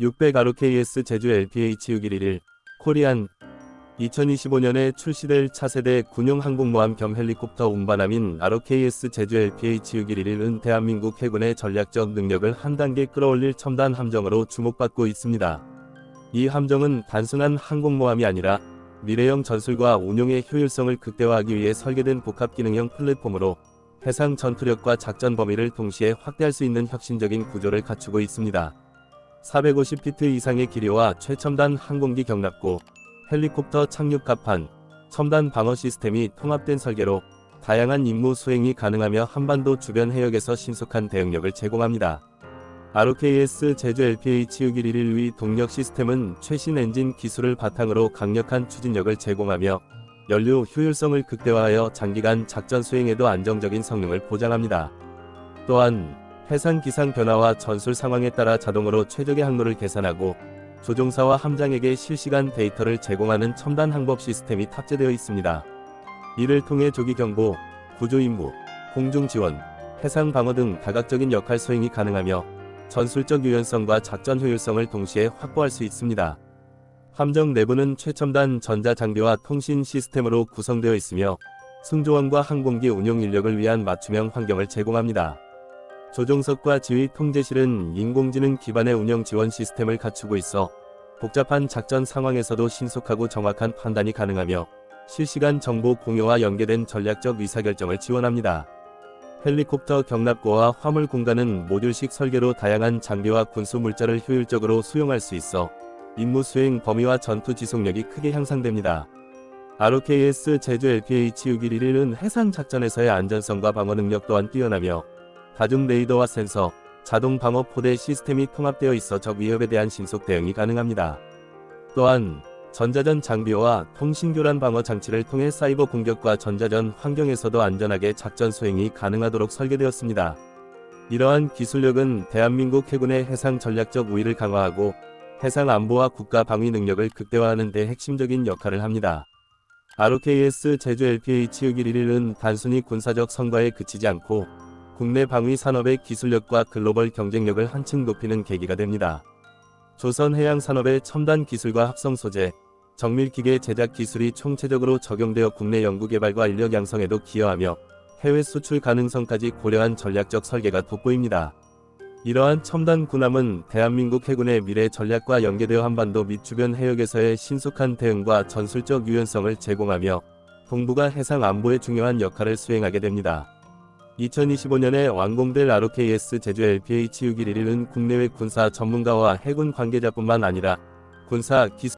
600 ROKS 제주 LPH 611 코리안 2025년에 출시될 차세대 군용 항공모함 겸 헬리콥터 운반함인 ROKS 제주 LPH 611은 대한민국 해군의 전략적 능력을 한 단계 끌어올릴 첨단 함정으로 주목받고 있습니다. 이 함정은 단순한 항공모함이 아니라 미래형 전술과 운용의 효율성을 극대화하기 위해 설계된 복합 기능형 플랫폼으로 해상 전투력과 작전 범위를 동시에 확대할 수 있는 혁신적인 구조를 갖추고 있습니다. 450피트 이상의 길이와 최첨단 항공기 경납고, 헬리콥터 착륙 갑판, 첨단 방어 시스템이 통합된 설계로 다양한 임무 수행이 가능하며 한반도 주변 해역에서 신속한 대응력을 제공합니다. ROKS 제주 LPH-6111 위 동력 시스템은 최신 엔진 기술을 바탕으로 강력한 추진력을 제공하며 연료 효율성을 극대화하여 장기간 작전 수행에도 안정적인 성능을 보장합니다. 또한 해상 기상 변화와 전술 상황에 따라 자동으로 최적의 항로를 계산하고 조종사와 함장에게 실시간 데이터를 제공하는 첨단 항법 시스템이 탑재되어 있습니다. 이를 통해 조기 경보, 구조 임무, 공중 지원, 해상 방어 등 다각적인 역할 수행이 가능하며 전술적 유연성과 작전 효율성을 동시에 확보할 수 있습니다. 함정 내부는 최첨단 전자 장비와 통신 시스템으로 구성되어 있으며 승조원과 항공기 운용 인력을 위한 맞춤형 환경을 제공합니다. 조종석과 지휘 통제실은 인공지능 기반의 운영 지원 시스템을 갖추고 있어 복잡한 작전 상황에서도 신속하고 정확한 판단이 가능하며 실시간 정보 공유와 연계된 전략적 의사결정을 지원합니다. 헬리콥터 경납고와 화물 공간은 모듈식 설계로 다양한 장비와 군수 물자를 효율적으로 수용할 수 있어 임무 수행 범위와 전투 지속력이 크게 향상됩니다. ROKS 제주 LPH-6111은 해상 작전에서의 안전성과 방어 능력 또한 뛰어나며 다중 레이더와 센서, 자동 방어 포대 시스템이 통합되어 있어 적 위협에 대한 신속 대응이 가능합니다. 또한 전자전 장비와 통신 교란 방어 장치를 통해 사이버 공격과 전자전 환경에서도 안전하게 작전 수행이 가능하도록 설계되었습니다. 이러한 기술력은 대한민국 해군의 해상 전략적 우위를 강화하고 해상 안보와 국가 방위 능력을 극대화하는 데 핵심적인 역할을 합니다. ROKS 제주 LPH-6111은 단순히 군사적 성과에 그치지 않고 국내 방위 산업의 기술력과 글로벌 경쟁력을 한층 높이는 계기가 됩니다. 조선 해양 산업의 첨단 기술과 합성 소재, 정밀 기계 제작 기술이 총체적으로 적용되어 국내 연구 개발과 인력 양성에도 기여하며 해외 수출 가능성까지 고려한 전략적 설계가 돋보입니다. 이러한 첨단 군함은 대한민국 해군의 미래 전략과 연계되어 한반도 및 주변 해역에서의 신속한 대응과 전술적 유연성을 제공하며 동북아 해상 안보에 중요한 역할을 수행하게 됩니다. 2025년에 완공될 ROKS 제주 LPH-6111은 국내외 군사 전문가와 해군 관계자뿐만 아니라 군사 기술